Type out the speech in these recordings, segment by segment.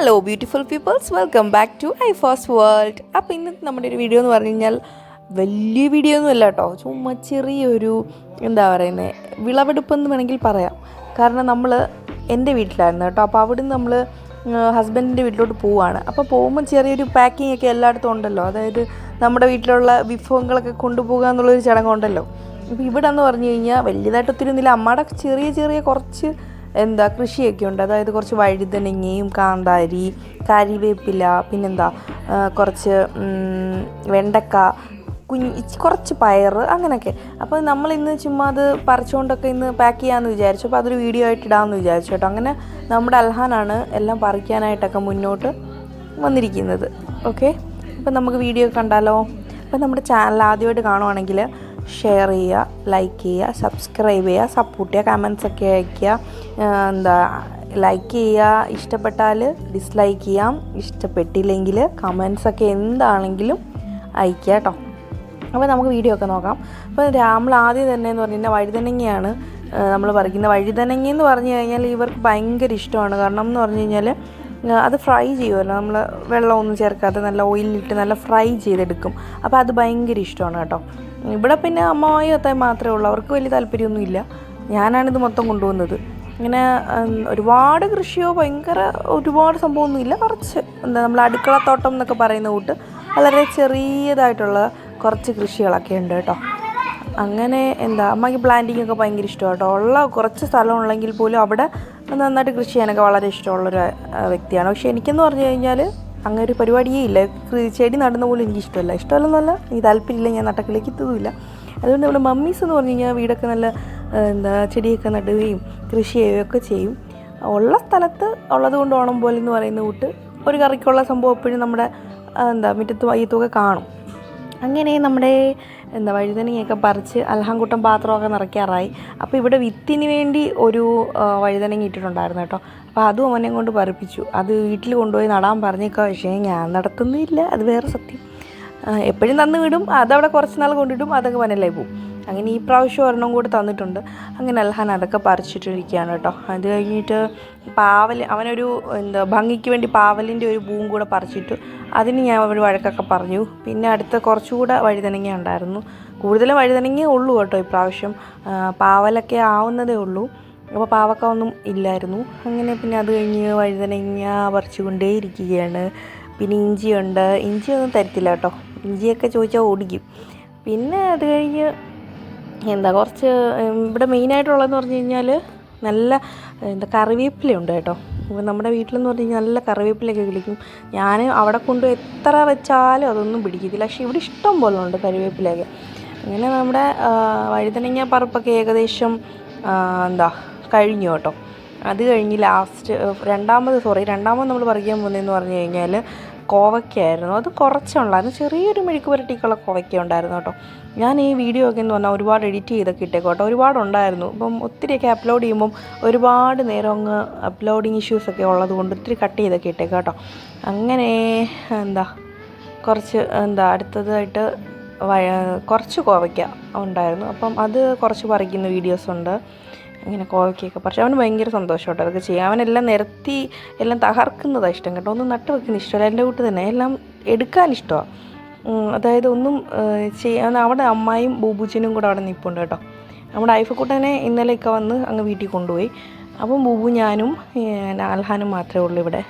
Hello beautiful peoples welcome back to I first world അപ്പോൾ ഇന്നത്തെ നമ്മുടെ ഒരു വീഡിയോ എന്ന് പറഞ്ഞു കഴിഞ്ഞാൽ വലിയ വീഡിയോ ഒന്നും അല്ല കേട്ടോ ചുമ്മാ ചെറിയൊരു എന്താ പറയുന്നത് വിളവെടുപ്പ് എന്ന് വേണമെങ്കിൽ പറയാം. കാരണം നമ്മൾ എന്റെ വീട്ടിലായിരുന്നു കേട്ടോ അപ്പോൾ അവിടെ നിന്ന് നമ്മൾ ഹസ്ബൻഡിന്റെ വീട്ടിലോട്ട് പോവുകയാണ് അപ്പോൾ പോകുമ്പോൾ ചെറിയൊരു പാക്കിംഗ് ഒക്കെ എല്ലായിടത്തും ഉണ്ടല്ലോ. അതായത് നമ്മുടെ വീട്ടിലുള്ള വിഭവങ്ങളൊക്കെ കൊണ്ടുപോകുക എന്നുള്ളൊരു ചടങ്ങുണ്ടല്ലോ അപ്പോൾ ഇവിടെ എന്ന് പറഞ്ഞു കഴിഞ്ഞാൽ വലിയതായിട്ട് ഒത്തിരി ഒന്നുമില്ല. അമ്മയുടെ ചെറിയ ചെറിയ കുറച്ച് എന്താ കൃഷിയൊക്കെ ഉണ്ട്. അതായത് കുറച്ച് വഴുതനങ്ങയും കാന്താരി കരിവേപ്പില പിന്നെന്താ കുറച്ച് വെണ്ടക്ക കുഞ്ഞ് കുറച്ച് പയർ അങ്ങനെയൊക്കെ. അപ്പോൾ നമ്മൾ ഇന്ന് ചുമ്മാ അത് പറിച്ചുകൊണ്ടൊക്കെ ഇന്ന് പാക്ക് ചെയ്യാമെന്ന് വിചാരിച്ചു. അപ്പോൾ അതൊരു വീഡിയോ ആയിട്ട് ഇടാമെന്ന് വിചാരിച്ചു കേട്ടോ. അങ്ങനെ നമ്മുടെ അൽഹാനാണ് എല്ലാം പറിക്കാനായിട്ടൊക്കെ മുന്നോട്ട് വന്നിരിക്കുന്നത്. ഓക്കെ അപ്പോൾ നമുക്ക് വീഡിയോ കണ്ടാലോ? അപ്പോൾ നമ്മുടെ ചാനൽ ആദ്യമായിട്ട് കാണുവാണെങ്കിൽ ഷെയർ ചെയ്യുക. ലൈക്ക് ചെയ്യുക സബ്സ്ക്രൈബ് ചെയ്യുക സപ്പോർട്ട് ചെയ്യുക കമൻസ് ഒക്കെ അയയ്ക്കുക. ആ, എന്താ ലൈക്ക് ചെയ്യുക. ഇഷ്ടപ്പെട്ടാൽ ഡിസ്ലൈക്ക് ചെയ്യാം. ഇഷ്ടപ്പെട്ടില്ലെങ്കിൽ കമൻസ് ഒക്കെ എന്താണെങ്കിലും അയയ്ക്കുക കേട്ടോ. അപ്പോൾ നമുക്ക് വീഡിയോ ഒക്കെ നോക്കാം. അപ്പോൾ രാമൾ ആദ്യം തന്നെ എന്ന് പറഞ്ഞു കഴിഞ്ഞാൽ വഴുതനങ്ങയാണ്. നമ്മൾ പറിക്കുന്ന വഴുതനങ്ങ എന്ന് പറഞ്ഞു കഴിഞ്ഞാൽ ഇവർക്ക് ഭയങ്കര ഇഷ്ടമാണ്. കാരണം എന്ന് പറഞ്ഞു കഴിഞ്ഞാൽ അത് ഫ്രൈ ചെയ്യുമല്ലോ നമ്മൾ വെള്ളമൊന്നും ചേർക്കാതെ നല്ല ഓയിലിട്ട് നല്ല ഫ്രൈ ചെയ്തെടുക്കും. അപ്പോൾ അത് ഭയങ്കര ഇഷ്ടമാണ് കേട്ടോ. ഇവിടെ പിന്നെ അമ്മമായും അത്തായി മാത്രമേ ഉള്ളൂ. അവർക്ക് വലിയ താല്പര്യമൊന്നുമില്ല. ഞാനാണിത് മൊത്തം കൊണ്ടുവന്നത്. ഇങ്ങനെ ഒരുപാട് കൃഷിയോ ഭയങ്കര ഒരുപാട് സംഭവമൊന്നുമില്ല. കുറച്ച് എന്താ നമ്മൾ അടുക്കളത്തോട്ടം എന്നൊക്കെ പറയുന്ന കൂട്ട് വളരെ ചെറിയതായിട്ടുള്ള കുറച്ച് കൃഷികളൊക്കെ ഉണ്ട് കേട്ടോ. അങ്ങനെ എന്താ അമ്മയ്ക്ക് പ്ലാന്റിംഗ് ഒക്കെ ഭയങ്കര ഇഷ്ടമാണ് കേട്ടോ. ഉള്ള കുറച്ച് സ്ഥലം ഉണ്ടെങ്കിൽ പോലും അവിടെ നന്നായിട്ട് കൃഷി ചെയ്യാനൊക്കെ വളരെ ഇഷ്ടമുള്ളൊരു വ്യക്തിയാണ്. പക്ഷേ എനിക്കെന്ന് പറഞ്ഞു കഴിഞ്ഞാൽ അങ്ങനെ ഒരു പരിപാടിയേ ഇല്ല. ചെടി നടുന്ന പോലും എനിക്ക് ഇഷ്ടമല്ല. ഇഷ്ടമല്ലെന്നല്ല എനിക്ക് താല്പര്യമില്ല ഞാൻ നട്ടക്കിലേക്ക് എത്തുന്നില്ല അതുകൊണ്ട് നമ്മുടെ മമ്മീസ് എന്ന് പറഞ്ഞു കഴിഞ്ഞാൽ വീടൊക്കെ നല്ല എന്താ ചെടിയൊക്കെ നടുകയും കൃഷി ചെയ്യുകയും ഒക്കെ ചെയ്യും. ഉള്ള സ്ഥലത്ത് ഉള്ളത് കൊണ്ട് ഓണം പോലെ എന്ന് പറയുന്ന കൂട്ട് ഒരു കറിക്കുള്ള സംഭവം എപ്പോഴും നമ്മുടെ എന്താ മുറ്റത്ത് വയ്യത്തുമൊക്കെ കാണും. അങ്ങനെ നമ്മുടെ എന്താ വഴുതനങ്ങയൊക്കെ പറിച്ച് അൽഹാംകൂട്ടം പാത്രമൊക്കെ നിറയ്ക്കാറായി. അപ്പോൾ ഇവിടെ വിത്തിന് വേണ്ടി ഒരു വഴുതനങ്ങ ഇട്ടിട്ടുണ്ടായിരുന്നു കേട്ടോ. അപ്പോൾ അതും അവനെ കൊണ്ട് പറിപ്പിച്ചു. അത് വീട്ടിൽ കൊണ്ടുപോയി നടാൻ പറഞ്ഞേക്കാം പക്ഷേ ഞാൻ നടത്തുന്നില്ല. അത് വേറെ സത്യം. എപ്പോഴും തന്നു വിടും. അതവിടെ കുറച്ച് നാൾ കൊണ്ടിടും. അതൊക്കെ വനലായി പോകും അങ്ങനെ ഈ പ്രാവശ്യം ഒരെണ്ണം കൂടെ തന്നിട്ടുണ്ട്. അങ്ങനെ അൽഹാൻ അതൊക്കെ പറിച്ചിട്ടിരിക്കുകയാണ് കേട്ടോ. അത് കഴിഞ്ഞിട്ട് പാവൽ അവനൊരു എന്താ ഭംഗിക്ക് വേണ്ടി പാവലിന്റെ ഒരു പൂവും കൂടെ പറിച്ചിട്ടു. അതിന് ഞാൻ ഒരു വഴക്കൊക്കെ പറഞ്ഞു. പിന്നെ അടുത്ത കുറച്ചുകൂടെ വഴുതനങ്ങ ഉണ്ടായിരുന്നു. കൂടുതലും വഴുതനങ്ങ ഉള്ളൂ കേട്ടോ ഇപ്രാവശ്യം പ്രാവശ്യം. പാവലൊക്കെ ആവുന്നതേ ഉള്ളൂ. അപ്പോൾ പാവക്ക ഒന്നും ഇല്ലായിരുന്നു. അങ്ങനെ പിന്നെ അത് കഴിഞ്ഞ് വഴുതനങ്ങ പറിച്ചുകൊണ്ടേ ഇരിക്കുകയാണ് പിന്നെ ഇഞ്ചിയുണ്ട്. ഇഞ്ചിയൊന്നും തരത്തില്ല കേട്ടോ. ഇഞ്ചിയൊക്കെ ചോദിച്ചാൽ ഓടിക്കും. പിന്നെ അത് കഴിഞ്ഞ് എന്താ കുറച്ച് ഇവിടെ മെയിനായിട്ടുള്ളതെന്ന് പറഞ്ഞു കഴിഞ്ഞാൽ നല്ല എന്താ കറിവേപ്പിലയുണ്ട് കേട്ടോ. ഇപ്പോൾ നമ്മുടെ വീട്ടിലെന്ന് പറഞ്ഞു കഴിഞ്ഞാൽ നല്ല കറിവേപ്പിലയൊക്കെ കിളിക്കും. ഞാൻ അവിടെ കൊണ്ട് എത്ര വെച്ചാലും അതൊന്നും പിടിക്കത്തില്ല. പക്ഷേ ഇവിടെ ഇഷ്ടം പോലെ ഉണ്ട് കറിവേപ്പിലയൊക്കെ. അങ്ങനെ നമ്മുടെ വഴുതനങ്ങ പറപ്പൊക്കെ ഏകദേശം എന്താ കഴിഞ്ഞു കേട്ടോ. അത് കഴിഞ്ഞ് ലാസ്റ്റ് രണ്ടാമത് സോറി രണ്ടാമത് നമ്മൾ പറിക്കാൻ പോകുന്നതെന്ന് പറഞ്ഞു കഴിഞ്ഞാൽ കോവയ്ക്കായിരുന്നു. അത് കുറച്ചുണ്ടായിരുന്നു ചെറിയൊരു മെഴുക്ക് പുരട്ടിക്കുള്ള കോവയ്ക്ക ഉണ്ടായിരുന്നു കേട്ടോ. ഞാൻ ഈ വീഡിയോ ഒക്കെ എന്ന് പറഞ്ഞാൽ ഒരുപാട് എഡിറ്റ് ചെയ്തൊക്കെ ഇട്ടേക്കും കേട്ടോ. ഉണ്ടായിരുന്നു. ഇപ്പം ഒത്തിരിയൊക്കെ അപ്ലോഡ് ചെയ്യുമ്പം ഒരുപാട് നേരം അങ്ങ് അപ്ലോഡിങ് ഇഷ്യൂസൊക്കെ ഉള്ളത് കൊണ്ട് ഒത്തിരി കട്ട് ചെയ്തൊക്കെ ഇട്ടേക്കും കേട്ടോ. അങ്ങനെ എന്താ കുറച്ച് എന്താ അടുത്തതായിട്ട് കുറച്ച് കോവയ്ക്ക ഉണ്ടായിരുന്നു. അപ്പം അത് കുറച്ച് പറിക്കുന്ന വീഡിയോസ് ഉണ്ട്. ഇങ്ങനെ കോവയ്ക്കൊക്കെ പക്ഷേ അവന് ഭയങ്കര സന്തോഷം കേട്ടോ അതൊക്കെ ചെയ്യാം. അവനെല്ലാം നിരത്തി എല്ലാം തകർക്കുന്നതാണ് ഇഷ്ടം കേട്ടോ. ഒന്നും നട്ട് വെക്കുന്ന ഇഷ്ടമല്ല. എന്റെ കൂട്ട് തന്നെ. എല്ലാം എടുക്കാൻ ഇഷ്ടമാണ് അതായത് ഒന്നും ചെയ്യാൻ അവിടെ അമ്മായും ബൂബൂച്ചനും കൂടെ അവിടെ നിൽപ്പുണ്ട് കേട്ടോ. നമ്മുടെ ഐഫക്കൂട്ടനെ ഇന്നലെയൊക്കെ വന്ന് അങ്ങ് വീട്ടിൽ കൊണ്ടുപോയി. അപ്പം ബൂബു ഞാനും അൽഹാനും മാത്രമേ ഉള്ളൂ ഇവിടെ.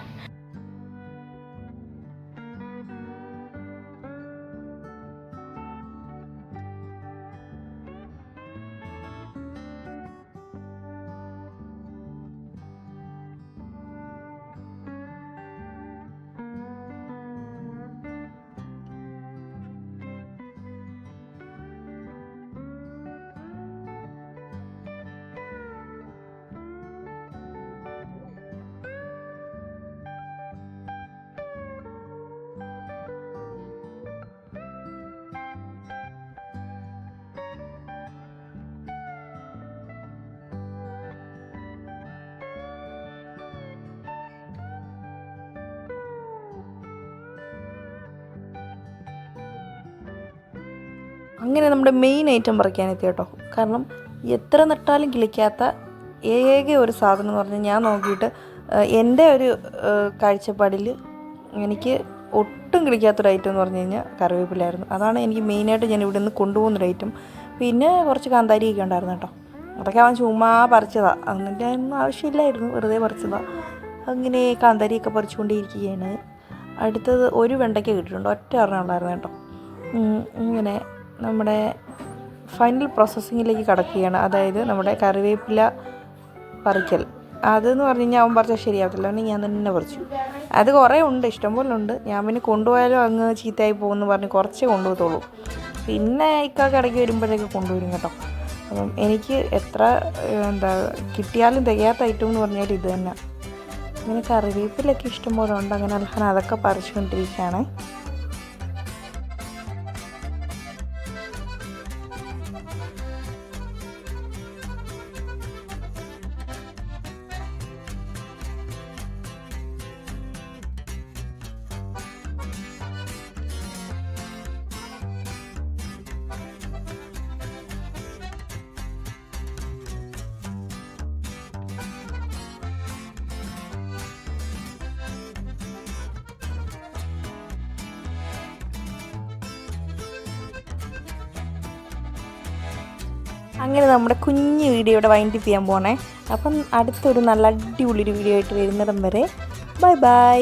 അങ്ങനെ നമ്മുടെ മെയിൻ ഐറ്റം പറിക്കാനെത്തി കേട്ടോ. കാരണം എത്ര നട്ടാലും കിളിക്കാത്ത ഏക ഒരു സാധനം എന്ന് പറഞ്ഞാൽ ഞാൻ നോക്കിയിട്ട് എന്റെ ഒരു കാഴ്ചപ്പാടിൽ എനിക്ക് ഒട്ടും കിളിക്കാത്തൊരു ഐറ്റം എന്ന് പറഞ്ഞു കഴിഞ്ഞാൽ കറിവേപ്പിലായിരുന്നു അതാണ് എനിക്ക് മെയിനായിട്ട് ഞാൻ ഇവിടെ നിന്ന് കൊണ്ടുപോകുന്നൊരു ഐറ്റം പിന്നെ കുറച്ച് കാന്താരിയൊക്കെ ഉണ്ടായിരുന്നു കേട്ടോ. അതൊക്കെ അവൻ ചുമ്മാ പറിച്ചതാണ് അതിന്റെ ഒന്നും ആവശ്യമില്ലായിരുന്നു. വെറുതെ പറിച്ചതാണ് അങ്ങനെ കാന്താരിയൊക്കെ പറിച്ചുകൊണ്ടേയിരിക്കുകയാണ് അടുത്തത് ഒരു വെണ്ടയ്ക്ക കിട്ടിയിട്ടുണ്ട്. ഒറ്റ ഒരെണ്ണം ഉണ്ടായിരുന്നു കേട്ടോ. ഇങ്ങനെ നമ്മുടെ ഫൈനൽ പ്രോസസ്സിങ്ങിലേക്ക് കടക്കുകയാണ്. അതായത് നമ്മുടെ കറിവേപ്പില പറിക്കൽ. അതെന്ന് പറഞ്ഞു കഴിഞ്ഞാൽ അവൻ പറിച്ചാൽ ശരിയാവത്തില്ല. അവന് ഞാൻ തന്നെ പറിച്ചു. അത് കുറേ ഉണ്ട്. ഇഷ്ടംപോലെ ഉണ്ട്. ഞാൻ പിന്നെ കൊണ്ടുപോയാലും അങ്ങ് ചീത്തയായി പോകുമെന്ന് പറഞ്ഞ് കുറച്ചേ കൊണ്ടുപോകത്തുള്ളൂ. പിന്നെ ഇക്കാക്ക് ഇടയ്ക്ക് വരുമ്പോഴേക്ക് കൊണ്ടുവരും കേട്ടോ. അപ്പം എനിക്ക് എത്ര എന്താ കിട്ടിയാലും തികയാത്ത ഐറ്റം എന്ന് പറഞ്ഞാൽ ഇത് തന്നെ. അങ്ങനെ കറിവേപ്പിലൊക്കെ ഇഷ്ടംപോലെ ഉണ്ട്. അങ്ങനെ അൽഹാൻ അതൊക്കെ പറിച്ചുകൊണ്ടിരിക്കുകയാണ്. അങ്ങനെ നമ്മുടെ കുഞ്ഞു വീഡിയോ ഇവിടെ വൈൻഡപ്പ് ചെയ്യാൻ പോണേ. അപ്പം അടുത്തൊരു നല്ല അടിപൊളി ഒരു വീഡിയോ ആയിട്ട് വരുന്നിടം വരെ. Bye bye